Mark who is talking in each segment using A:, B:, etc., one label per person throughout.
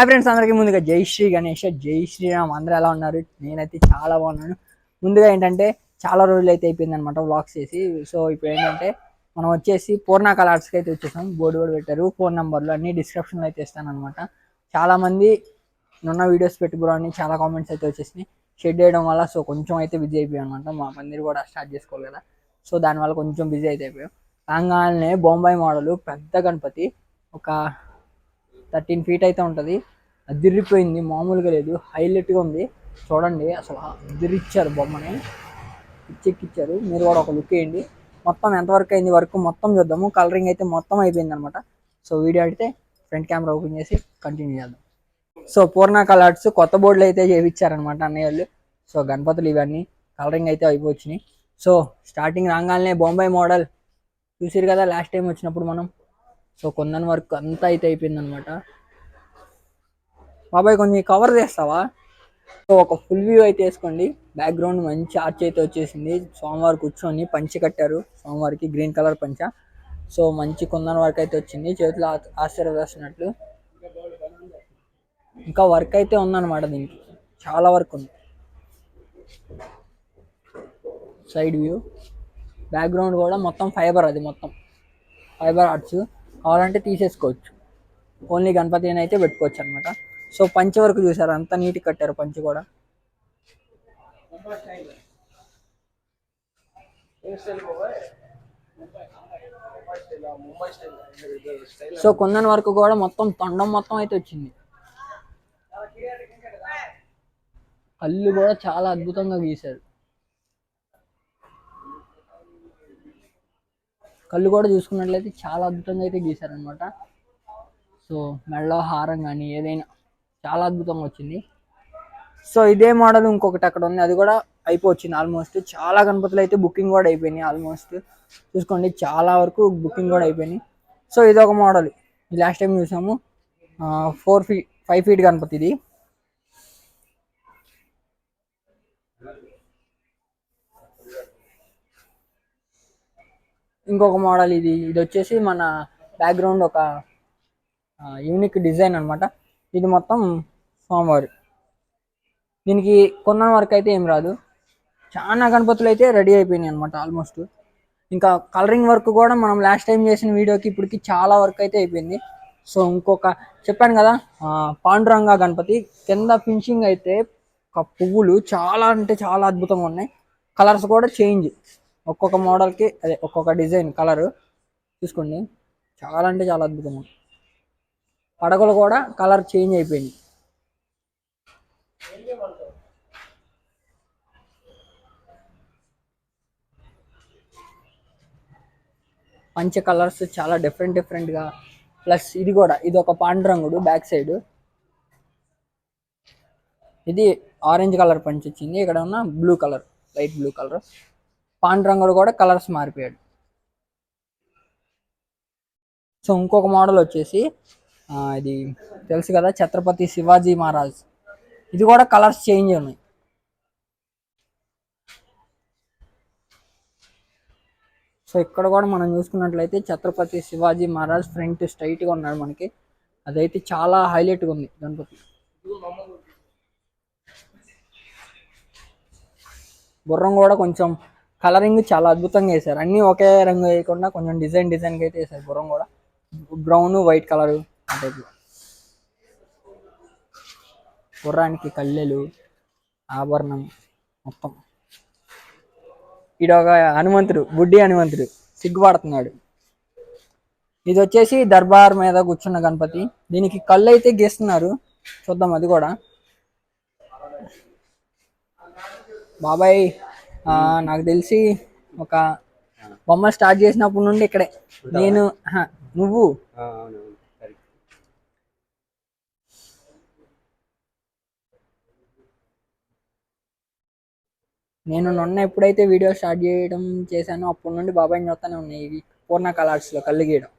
A: Hi friends అందరికీ ముందుగా జై శ్రీ గణేష్ జై శ్రీరామ్. అందరూ ఎలా ఉన్నారు? నేనైతే చాలా బాగున్నాను. ముందుగా ఏంటంటే చాలా రోజులు అయితే అయిపోయింది అనమాట వ్లాగ్స్ చేసి. సో ఇప్పుడు ఏంటంటే మనం వచ్చేసి పూర్ణ కలర్స్కి అయితే వచ్చేసాం. బోర్డు కూడా పెట్టారు. ఫోన్ నెంబర్లు అన్ని డిస్క్రిప్షన్లో అయితే ఇస్తాను అనమాట చాలా మంది వీడియోస్ పెట్టుకురా అని చాలా కామెంట్స్ అయితే వచ్చేసినాయి. షెడ్ వేయడం వల్ల సో కొంచెం అయితే బిజీ అయిపోయాం అనమాట మా మందిర్ కూడా స్టార్ట్ చేసుకోవాలి కదా. సో దానివల్ల కొంచెం బిజీ అయితే అయిపోయాం. రాగానే బొంబాయి మోడల్ పెద్ద గణపతి ఒక థర్టీన్ ఫీట్ అయితే ఉంటుంది. అదిరిపోయింది మామూలుగా లేదు. హైలైట్గా ఉంది. చూడండి అసలు అదిరిచ్చారు బొమ్మని. ఇచ్చెక్కిచ్చారు మీరు కూడా ఒక లుక్ వేయండి. మొత్తం ఎంతవరకు అయింది? వరకు మొత్తం చూద్దాము. కలరింగ్ అయితే మొత్తం అయిపోయింది అనమాట సో వీడియో అయితే ఫ్రంట్ కెమెరా ఓపెన్ చేసి కంటిన్యూ చేద్దాం. సో పూర్ణ కలర్స్ కొత్త బోర్డులు అయితే చేయించారనమాట అన్నయ్య వాళ్ళు. సో గణపతులు ఇవన్నీ కలరింగ్ అయితే అయిపోవచ్చినాయి సో స్టార్టింగ్ రాగానే బొంబాయి మోడల్. చూసిరు కదా లాస్ట్ టైం వచ్చినప్పుడు మనం. సో కొందని వర్క్ అంతా అయితే అయిపోయింది అనమాట బాబాయ్ కొంచెం కవర్ చేస్తావా? సో ఒక ఫుల్ వ్యూ అయితే వేసుకోండి. బ్యాక్గ్రౌండ్ మంచి ఆర్చ్ అయితే వచ్చేసింది. సోమవారం కూర్చొని పంచి కట్టారు. సోమవారికి గ్రీన్ కలర్ పంచ. సో మంచి కొందన వర్క్ అయితే వచ్చింది. చేతిలో ఆ- ఆశీర్వదిస్తున్నట్లు. ఇంకా వర్క్ అయితే ఉందన్నమాట దీనికి. చాలా వర్క్ ఉంది. సైడ్ వ్యూ బ్యాక్గ్రౌండ్ కూడా మొత్తం ఫైబర్ అది మొత్తం. ఫైబర్ ఆర్ట్స్ కావాలంటే తీసేసుకోవచ్చు. ఓన్లీ గణపతిని అయితే పెట్టుకోవచ్చు అనమాట సో పంచి వరకు చూసారు? అంత నీట్గా కట్టారు పంచి కూడా. సో కొందన వరకు కూడా మొత్తం తొండం మొత్తం అయితే వచ్చింది. కళ్ళు కూడా చాలా అద్భుతంగా గీశారు. కళ్ళు కూడా చూసుకున్నట్లయితే చాలా అద్భుతంగా అయితే గీశారనమాట సో మెడలో హారం కానీ ఏదైనా చాలా అద్భుతంగా వచ్చింది. సో ఇదే మోడల్ ఇంకొకటి అక్కడ ఉంది. అది కూడా అయిపోవచ్చింది ఆల్మోస్ట్. చాలా గణపతులు అయితే బుకింగ్ కూడా అయిపోయినాయి ఆల్మోస్ట్. చూసుకోండి చాలా వరకు బుకింగ్ కూడా అయిపోయినాయి. సో ఇది ఒక మోడల్ లాస్ట్ టైం చూసాము. Four feet five feet Ganapati ఇది ఇంకొక మోడల్ ఇది. ఇది వచ్చేసి మన బ్యాక్గ్రౌండ్ ఒక యూనిక్ డిజైన్ అనమాట ఇది మొత్తం సోమవారి. దీనికి కొన్న వరకు అయితే ఏం రాదు. చాలా గణపతులు అయితే రెడీ అయిపోయినాయి అనమాట ఆల్మోస్ట్ ఇంకా కలరింగ్ వర్క్ కూడా మనం లాస్ట్ టైం చేసిన వీడియోకి ఇప్పటికి చాలా వర్క్ అయితే అయిపోయింది. సో ఇంకొక చెప్పాను కదా పాండురంగా గణపతి. కింద ఫినిషింగ్ అయితే ఒక పువ్వులు చాలా అంటే చాలా అద్భుతంగా ఉన్నాయి. కలర్స్ కూడా చేంజ్ ఒక్కొక్క మోడల్కి అదే ఒక్కొక్క డిజైన్ కలర్ చూసుకోండి. చాలా అంటే చాలా అద్భుతంగా పడగలు కూడా కలర్ చేంజ్ అయిపోయింది. పంచ కలర్స్ చాలా డిఫరెంట్ డిఫరెంట్గా ప్లస్ ఇది కూడా ఇది ఒక పాండురంగుడు బ్యాక్ సైడ్. ఇది ఆరెంజ్ కలర్ పంచి వచ్చింది ఇక్కడ ఉన్న blue colour light blue colour. పాండురంగుడు కూడా కలర్స్ మారిపోయాడు. సో ఇంకొక మోడల్ వచ్చేసి ఇది తెలుసు కదా ఛత్రపతి శివాజీ మహారాజ్. ఇది కూడా కలర్స్ చేంజ్ ఉన్నాయి. సో ఇక్కడ కూడా మనం చూసుకున్నట్లయితే ఛత్రపతి శివాజీ మహారాజ్ ఫ్రంట్ స్ట్రైట్గా ఉన్నాడు మనకి. అదైతే చాలా హైలైట్గా ఉంది గణపతి. గుర్రం కూడా కొంచెం కలరింగ్ చాలా అద్భుతంగా వేశారు. అన్నీ ఒకే రంగు వేయకుండా కొంచెం డిజైన్ డిజైన్గా అయితే వేశారు. గుర్రం కూడా. బ్రౌన్ వైట్ కలర్ టైప్లో గుర్రానికి కళ్ళెలు ఆభరణం మొత్తం. ఈడ ఒక హనుమంతుడు బుడ్డి హనుమంతుడు సిగ్గుపడుతున్నాడు ఇది వచ్చేసి దర్బార్ మీద కూర్చున్న గణపతి. దీనికి కళ్ళు అయితే గీస్తున్నారు. చూద్దాం అది కూడా. బాబాయ్! నాకు తెలిసి ఒక బొమ్మ స్టార్ట్ చేసినప్పటి నుండి ఇక్కడే. నేను నువ్వు? నేను మొన్న ఎప్పుడైతే వీడియో స్టార్ట్ చేయడం చేశానో అప్పటి నుండి బాబాయ్ చూస్తానే ఉన్నాయి ఇవి. పూర్ణ కలర్స్లో కళ్ళు గీయడం.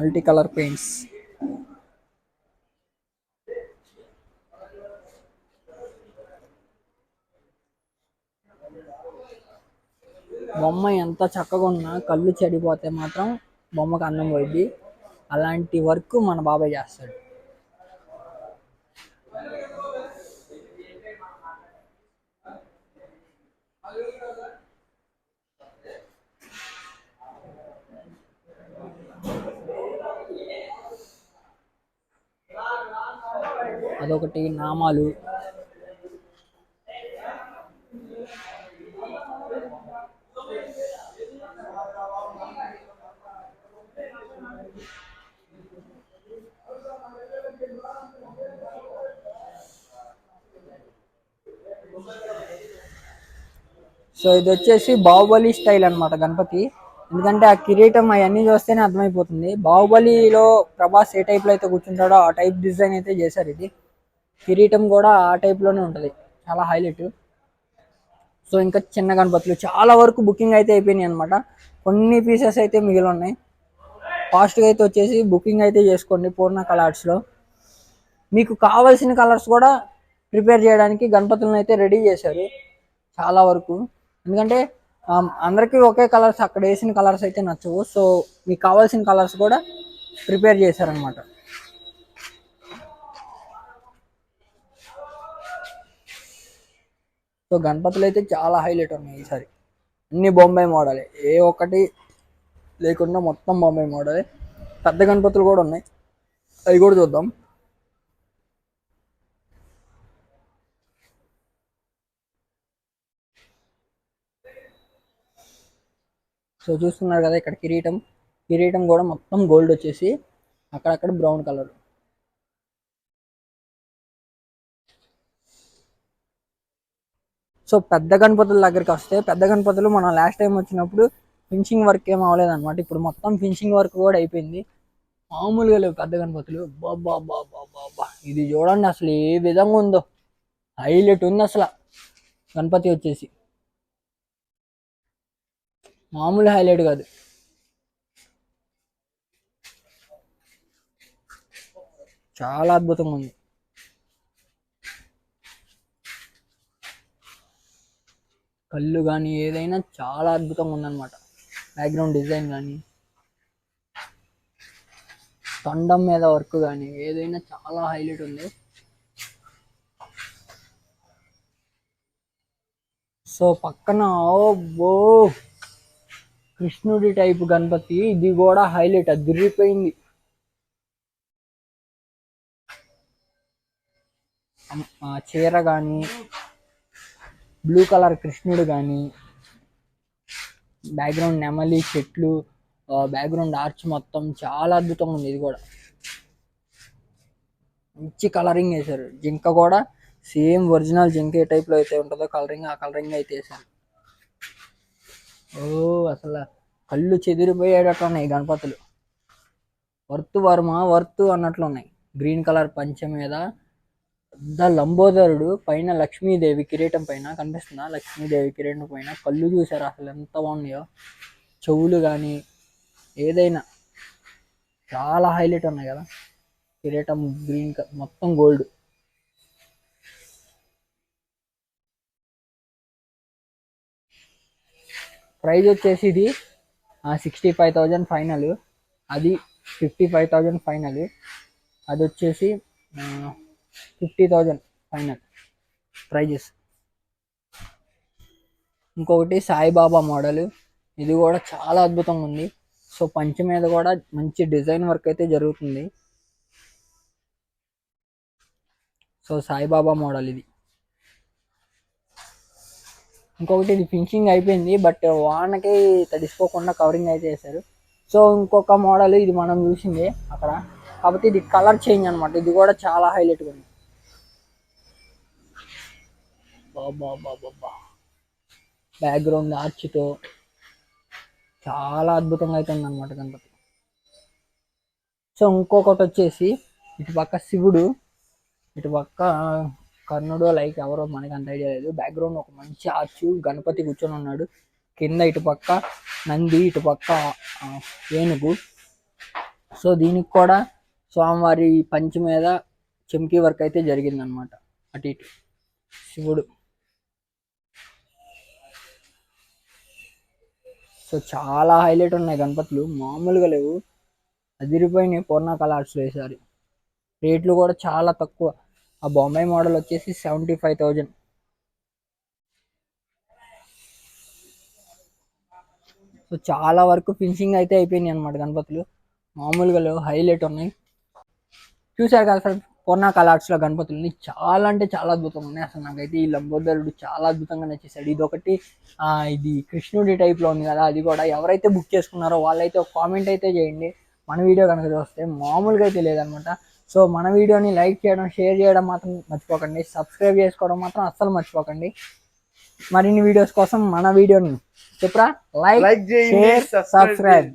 A: Multi colour paints. బొమ్మ ఎంత చక్కగా ఉన్నా కళ్ళు చెడిపోతే మాత్రం బొమ్మకు అందం పోయింది అలాంటి వర్క్ మన బాబాయ్ చేస్తాడు. అదొకటి నామాలు. సో ఇది వచ్చేసి బాహుబలి స్టైల్ అన్నమాట గణపతి. ఎందుకంటే ఆ కిరీటం అవన్నీ చూస్తేనే అర్థమైపోతుంది. బాహుబలిలో ప్రభాస్ ఏ టైప్లో అయితే కూర్చుంటాడో ఆ టైప్ డిజైన్ అయితే చేశారు ఇది. కిరీటం కూడా ఆ టైప్లోనే ఉంటుంది. చాలా హైలైట్ సో ఇంకా చిన్న గణపతులు. చాలా వరకు బుకింగ్ అయితే అయిపోయినాయి అనమాట కొన్ని పీసెస్ అయితే మిగిలి ఉన్నాయి ఫాస్ట్గా అయితే వచ్చేసి బుకింగ్ అయితే చేసుకోండి పూర్ణ కలర్స్లో మీకు కావాల్సిన కలర్స్ కూడా ప్రిపేర్ చేయడానికి గణపతులను అయితే రెడీ చేశారు. చాలా వరకు. ఎందుకంటే అందరికీ ఒకే కలర్స్ అక్కడ వేసిన కలర్స్ అయితే నచ్చవు. సో మీకు కావాల్సిన కలర్స్ కూడా ప్రిపేర్ చేశారనమాట సో గణపతులు అయితే చాలా హైలైట్ ఉన్నాయి ఈసారి. అన్ని బొంబాయి మోడలే. ఏ ఒక్కటి లేకుండా మొత్తం బొంబాయి మోడలే. పెద్ద గణపతులు కూడా ఉన్నాయి. అవి కూడా చూద్దాం. సో చూస్తున్నారు కదా ఇక్కడ కిరీటం. కిరీటం కూడా మొత్తం గోల్డ్ వచ్చేసి అక్కడక్కడ బ్రౌన్ కలర్. సో పెద్ద గణపతుల దగ్గరికి వస్తే పెద్ద గణపతులు మనం లాస్ట్ టైం వచ్చినప్పుడు ఫినిషింగ్ వర్క్ ఏం అవ్వలేదు అనమాట ఇప్పుడు మొత్తం ఫినిషింగ్ వర్క్ కూడా అయిపోయింది. మామూలుగా లేవు పెద్ద గణపతులు. బాబా బాబా బాబా ఇది చూడండి అసలు ఏ విధంగా ఉందో. హైలైట్ ఉంది అసలు. గణపతి వచ్చేసి. మామూలు హైలైట్ కాదు. చాలా అద్భుతంగా ఉంది. కళ్ళు కానీ ఏదైనా చాలా అద్భుతంగా ఉందన్నమాట. బ్యాక్గ్రౌండ్ డిజైన్ కానీ తొండం మీద వర్క్ కానీ ఏదైనా చాలా హైలైట్ ఉంది. సో పక్కన ఓ కృష్ణుడి టైప్ గణపతి ఇది కూడా హైలైట్ అదిరిపోయింది. ఆ చీర కానీ బ్లూ కలర్ కృష్ణుడు కానీ బ్యాక్గ్రౌండ్ నెమలి చెట్లు బ్యాక్గ్రౌండ్ ఆర్చ్ మొత్తం చాలా అద్భుతంగా ఉంది ఇది కూడా. మంచి కలరింగ్ వేశారు. జింక కూడా సేమ్ ఒరిజినల్ జింక ఏ టైప్లో అయితే ఉంటుందో కలరింగ్ ఆ కలరింగ్ అయితే వేశారు. ఓ అసలు కళ్ళు చెదిరిపోయేటట్లు ఉన్నాయి గణపతులు. వర్త్ వర్మ వర్త్ అన్నట్లు ఉన్నాయి గ్రీన్ కలర్ పంచ మీద పెద్ద లంబోదరుడు పైన లక్ష్మీదేవి కిరీటం పైన కనిపిస్తుందా? లక్ష్మీదేవి కిరీటం పైన కళ్ళు చూసారు అసలు ఎంత బాగున్నాయో. చెవులు కానీ ఏదైనా చాలా హైలైట్ ఉన్నాయి కదా. కిరీటం గ్రీన్ మొత్తం గోల్డ్. ప్రైజ్ వచ్చేసి ఇది సిక్స్టీ ఫైవ్ థౌజండ్ ఫైనల్. అది ఫిఫ్టీ ఫైవ్ థౌజండ్ ఫైనల్. అది వచ్చేసి ఫిఫ్టీ థౌజండ్ ఫైనల్ ప్రైజెస్. ఇంకొకటి సాయిబాబా మోడల్. ఇది కూడా చాలా అద్భుతంగా ఉంది. సో పంచ మీద కూడా మంచి డిజైన్ వర్క్ అయితే జరుగుతుంది. సో సాయిబాబా మోడల్ ఇది. ఇంకొకటి ఇది ఫినిషింగ్ అయిపోయింది బట్ వానకి తడిసిపోకుండా కవరింగ్ అయితే చేశారు. సో ఇంకొక మోడల్ ఇది మనం చూసింది అక్కడ. కాకపోతే ఇది కలర్ చేంజ్ అన్నమాట. ఇది కూడా చాలా హైలైట్గా ఉంది. బాబా బ్యాక్గ్రౌండ్ ఆర్చ్తో చాలా అద్భుతంగా అయితే ఉందన్నమాట గణపతి. సో ఇంకొకటి వచ్చేసి ఇటు పక్క శివుడు ఇటు పక్క కర్ణుడు లైక్ ఎవరో మనకి అంత ఐడియా లేదు. బ్యాక్గ్రౌండ్ ఒక మంచి ఆర్చ్ గణపతి కూర్చొని ఉన్నాడు. కింద ఇటు పక్క నంది ఇటు పక్క ఏనుగు. సో దీనికి కూడా స్వామివారి పంచి మీద చెంకి వర్క్ అయితే జరిగిందనమాట అటు ఇటు. శివుడు. సో చాలా హైలైట్ ఉన్నాయి గణపతులు. మామూలుగా లేవు. అదిరిపోయినాయి పూర్ణ కలర్స్లో వేసారి రేట్లు కూడా చాలా తక్కువ. ఆ బొంబాయి మోడల్ వచ్చేసి సెవెంటీ ఫైవ్ థౌజండ్. సో చాలా వరకు ఫినిషింగ్ అయితే అయిపోయినాయి అనమాట గణపతులు. మామూలుగా లేవు. హైలైట్ ఉన్నాయి. చూశారు కదా ఫ్రెండ్స్ పూర్ణ కలార్స్లో గణపతుల్ని. చాలా అంటే చాలా అద్భుతంగా ఉన్నాయి. అసలు నాకైతే ఈ లంబోదరుడు చాలా అద్భుతంగా నచ్చేసాడు ఇది ఒకటి ఆ, ఇది కృష్ణుడి టైప్లో ఉంది కదా అది కూడా ఎవరైతే బుక్ చేసుకున్నారో వాళ్ళైతే ఒక కామెంట్ అయితే చేయండి. మన వీడియో కనుక చూస్తే మామూలుగా అయితే లేదనమాట. సో మన వీడియోని లైక్ చేయడం షేర్ చేయడం మాత్రం మర్చిపోకండి. సబ్స్క్రైబ్ చేసుకోవడం మాత్రం అస్సలు మర్చిపోకండి. మరిన్ని వీడియోస్ కోసం మన వీడియోని చెప్పురా? Like share
B: subscribe